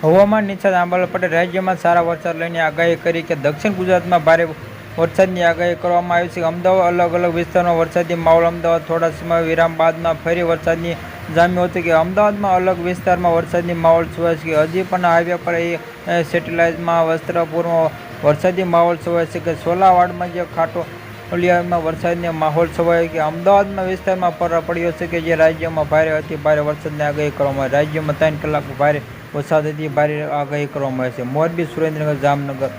હવામાન નિષ્ણાત આંબાલાલ પટેલ રાજ્યમાં સારા વરસાદ લઈને આગાહી કરી કે દક્ષિણ ગુજરાતમાં ભારે વરસાદની આગાહી કરવામાં આવી છે. અમદાવાદ અલગ અલગ વિસ્તારમાં વરસાદી માહોલ, અમદાવાદ થોડા સમય વિરામ બાદમાં ફરી વરસાદની જામ્યો હતો કે અમદાવાદમાં અલગ વિસ્તારમાં વરસાદની માહોલ છવાય છે હજી પણ હાઈવે પર એ સેટેલાઇટમાં વસ્ત્રાપુરમાં વરસાદી માહોલ છવાય છે કે સોલાવાડમાં જે ખાટો ઓલિયામાં વરસાદનો માહોલ છવાયો કે અમદાવાદના વિસ્તારમાં પરા પડ્યો છે કે જે રાજ્યમાં ભારે અતિ ભારે વરસાદની આગાહી કરવામાં આવે. રાજ્યમાં ત્રણ કલાક ભારે વરસાદ અતિ ભારે આગાહી કરવામાં આવી છે. મોરબી, સુરેન્દ્રનગર, જામનગર,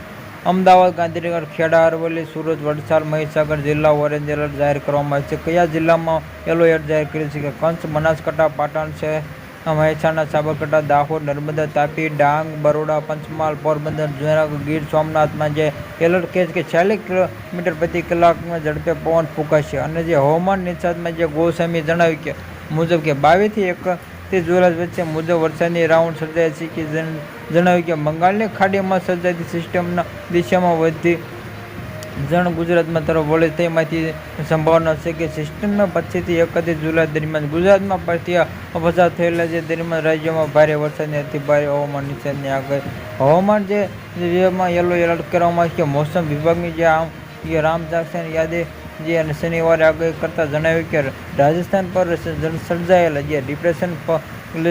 અમદાવાદ, ગાંધીનગર, ખેડા, અરવલ્લી, સુરત, વલસાડ, મહીસાગર જિલ્લા ઓરેન્જ એલર્ટ જાહેર કરવામાં આવે છે. કયા જિલ્લામાં યલો એલર્ટ જાહેર કર્યું છે કે કચ્છ, બનાસકાંઠા, પાટણ છે? મહેસાણા સાબરકાંઠા, દાહોદ, નર્મદા, તાપી, ડાંગ, બરોડા, પંચમહાલ, પોરબંદર, જૂનાગઢ, ગીર સોમનાથમાં જે એલર્ટ કહે છે કે ચાલીસ કિલોમીટર પ્રતિ કલાકમાં ઝડપે પવન ફૂંકાશે. અને જે હવામાન નિષ્ણાતમાં જે ગોસ્વામી જણાવ્યું કે મુજબ કે બાવીસથી એકત્રીસ જુલાઈ વચ્ચે મુજબ વરસાદની રાઉન્ડ સર્જાય છે કે જણાવ્યું કે બંગાળની ખાડીમાં સર્જાતી સિસ્ટમના દિશામાં વધી જણ ગુજરાતમાં તરફ વળે તેમાંથી સંભાવના છે કે સિસ્ટમમાં પછીથી એકત્રીસ જુલાઈ દરમિયાન ગુજરાતમાં પરથી પસાર થયેલા છે. દરમિયાન રાજ્યમાં ભારે વરસાદની અતિ ભારે હવામાન નિશાનની આગળ હવામાન જે જેમાં યલો એલર્ટ કરવામાં આવ્યું કે મોસમ વિભાગની જે આમ જે રામ જાક્ષણ યાદે જે અને શનિવારે આગાહી કરતાં જણાવ્યું કે રાજસ્થાન પર સર્જ- સર્જાયેલા જે ડિપ્રેશન પર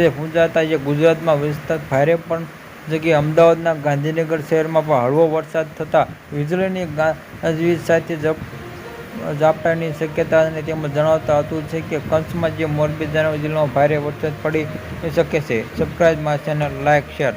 પૂંજાતા જે ગુજરાતમાં વિસ્તાર ભારે પણ જગ્યાએ અમદાવાદના ગાંધીનગર શહેરમાં પણ હળવો વરસાદ થતાં વીજળીની ગાજવીજ સાથે જપ ઝાપટાની શક્યતા અને તેમાં જણાવતા હતું છે કે કચ્છમાં જે મોરબી જિલ્લામાં ભારે વરસાદ પડી શકે છે. Subscribe mass channel like share